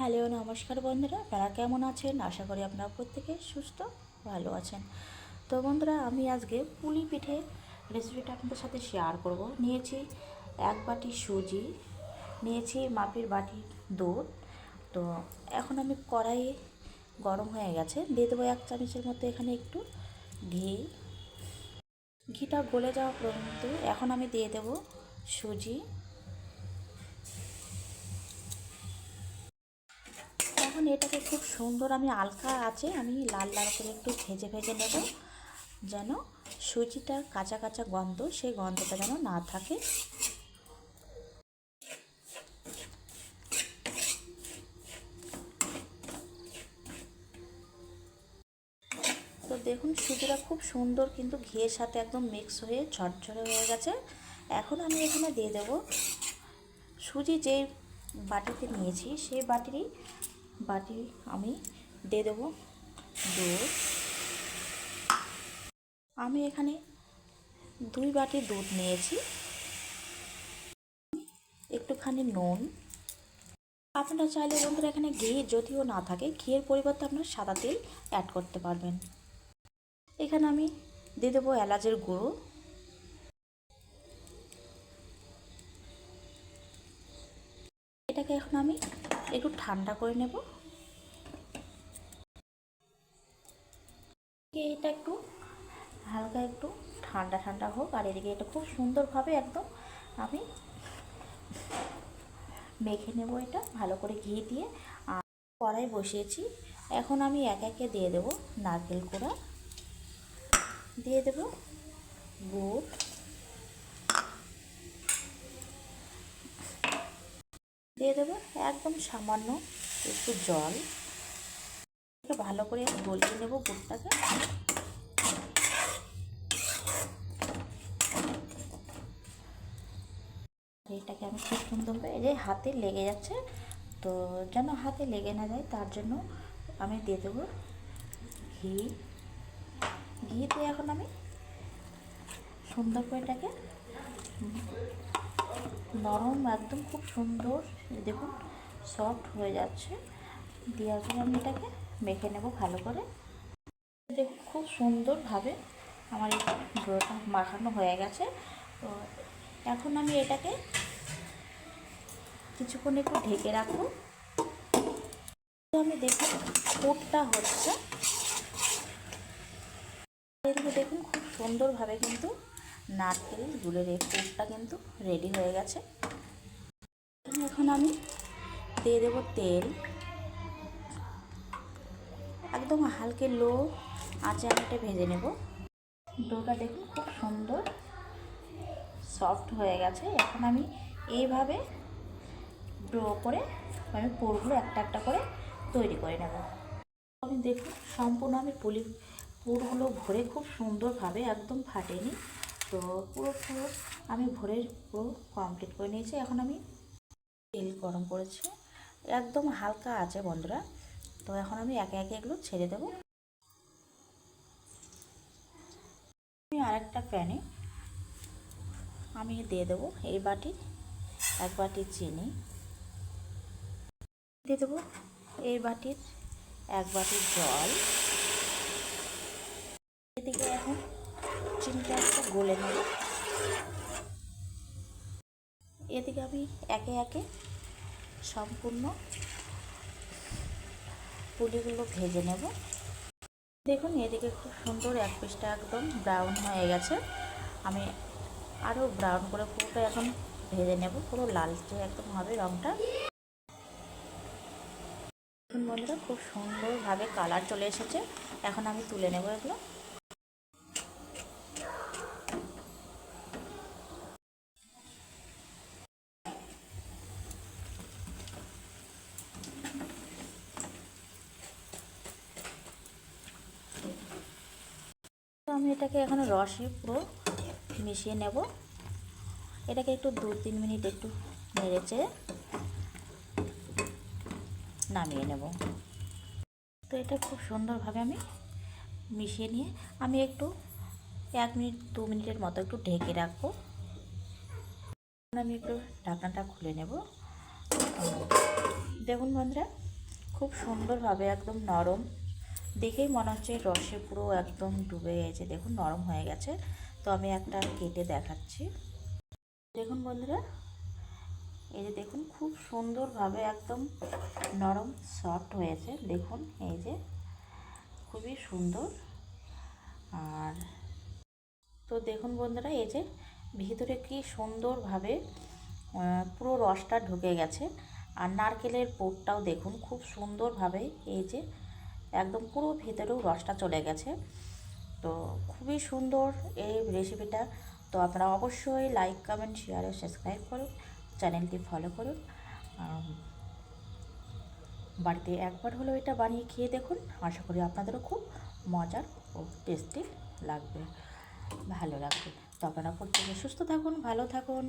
Hello, নমস্কার বন্ধুরা। আপনারা কেমন আছেন? আশা করি আপনারা প্রত্যেকে সুস্থ, ভালো আছেন। তো বন্ধুরা, আমি আজকে পুলি পিঠে রেসিপিটা আপনাদের সাথে শেয়ার করব। নিয়েছি এক বাটি সুজি, নিয়েছি মাপির বাটি দুধ। তো এখন আমি কড়াই গরম হয়ে গেছে। দিয়ে দেবো এক চামচের মতো এখানে একটু ঘি। ঘিটা গলে যাওয়া পর্যন্ত এখন আমি দিয়ে দেবো সুজি। এটাকে খুব সুন্দর আমি আলকা আছে, আমি লাল লাল করে একটু ভেজে ভেজে নেব, যেন সুজিটার কাঁচা কাঁচা গন্ধ, সেই গন্ধটা যেন না থাকে। তো দেখুন, সুজিটা খুব সুন্দর কিন্তু ঘিয়ের সাথে একদম মিক্স হয়ে ঝরঝরে হয়ে গেছে। এখন আমি এখানে দিয়ে দেব সুজি যে বাটিতে নিয়েছি, সেই বাটিরই বাটি আমি দিয়ে দেবো। দুধ। আমি এখানে দুই বাটি দুধ নিয়েছি। একটুখানি নুন। আপনারা চাইলে বন্ধুরা এখানে ঘি যদিও না থাকে, ঘিয়ের পরিবর্তে আপনারা সাদা তেল অ্যাড করতে পারবেন। এখানে আমি দিয়ে দেবো এলাচের গুঁড়ো। এটাকে এখন আমি একটু ঠান্ডা করে নেব। এটা একটু হালকা একটু ঠান্ডা ঠান্ডা হোক, আর এদিকে এটা খুব সুন্দরভাবে একদম আমি মেখে নেব এটা, ভালো করে ঘি দিয়ে। আর কড়াই বসিয়েছি, এখন আমি এক একে দিয়ে দেব নারকেল কোড়া। দিয়ে দেব গুড়। দিয়ে দেবো একদম সামান্য একটু জল। ভালো করে গলিয়ে নেব গুড়টাকে এটাকে আমি খুব সুন্দরভাবে এই যে হাতে লেগে যাচ্ছে, তো যেন হাতে লেগে না যায়, তার জন্য আমি দিয়ে দেবো ঘি। ঘি দিয়ে এখন আমি সুন্দর করে এটাকে নরম একদম খুব সুন্দর দেখুন সফট হয়ে যাচ্ছে। দেওয়ার পরে আমি এটাকে মেখে নেব ভালো করে। দেখুন, খুব সুন্দরভাবে আমার এই ডোটা মাখানো হয়ে গেছে। তো এখন আমি এটাকে কিছুক্ষণ একটু ঢেকে রাখব। আমি দেখুন ফুটটা হচ্ছে। দেখুন, খুব সুন্দরভাবে কিন্তু নারকেল গুলের এই পুরটা কিন্তু রেডি হয়ে গেছে। এখন আমি দিয়ে দেবো তেল। একদম হালকে লো আঁচে আমি এটা ভেজে নেব। ডোটা দেখুন খুব সুন্দর সফট হয়ে গেছে। এখন আমি এইভাবে ডো করে আমি পুরগুলো একটা একটা করে তৈরি করে নেব। আমি দেখুন, সম্পূর্ণ আমি পুলি পুরগুলো ভরে খুব সুন্দরভাবে একদম ফাটেনি। তো পুরো পুরো আমি ভরে পুরো কমপ্লিট করে নিয়েছি। এখন আমি তেল গরম করেছি। একদম হালকা আছে বন্ধুরা। তো এখন আমি একে একে এগুলো ছেড়ে দেব। আমি আরেকটা প্যানে আমি দিয়ে দেবো এই বাটি, এক বাটি চিনি। দিয়ে দেবো এই বাটির এক বাটি জল। এদিকে এখন চিনিটা একটু গলে নেব। এদিকে আমি একে একে সম্পূর্ণ পুলিগুলো ভেজে নেব। দেখুন, এদিকে খুব সুন্দর এক পিসটা একদম ব্রাউন হয়ে গেছে। আমি আরও ব্রাউন করে পুরোটা এখন ভেজে নেব, পুরো লালচে একদম হবে রঙটা বন্ধুরা, খুব সুন্দরভাবে কালার চলে এসেছে। এখন আমি তুলে নেব এগুলো। আমি এটাকে এখন রসে পুরো মিশিয়ে নেব। এটাকে একটু দু তিন মিনিট একটু নেড়েচে নামিয়ে নেব। তো এটা খুব সুন্দরভাবে আমি মিশিয়ে নিয়ে আমি একটু এক মিনিট, দু মিনিটের মতো একটু ঢেকে রাখব। আমি একটু ঢাকনাটা খুলে নেব। দেখুন বন্ধুরা, খুব সুন্দরভাবে একদম নরম দেখেই মনে হচ্ছে রসে পুরো একদম ডুবে গেছে। দেখুন, নরম হয়ে গেছে। তো আমি একটা কেটে দেখাচ্ছি। দেখুন বন্ধুরা, এই যে দেখুন, খুব সুন্দরভাবে একদম নরম সফট হয়েছে। দেখুন, এই যে খুবই সুন্দর। আর তো দেখুন বন্ধুরা, এই যে ভিতরে কি সুন্দরভাবে পুরো রসটা ঢুকে গেছে। আর নারকেলের পুরটাও দেখুন, খুব সুন্দরভাবে এই যে একদম পুরো ভিতরেও রসটা চলে গেছে। তো খুবই সুন্দর এই রেসিপিটা তো আপনারা অবশ্যই লাইক কমেন্ট শেয়ার ও সাবস্ক্রাইব করুন চ্যানেলটি ফলো করুন। বাড়িতে একবার হলেও এটা বানিয়ে খেয়ে দেখুন। আশা করি আপনাদেরও খুব মজার ও টেস্টি লাগবে, ভালো লাগবে। তো আপনারা প্রত্যেকে সুস্থ থাকুন, ভালো থাকুন।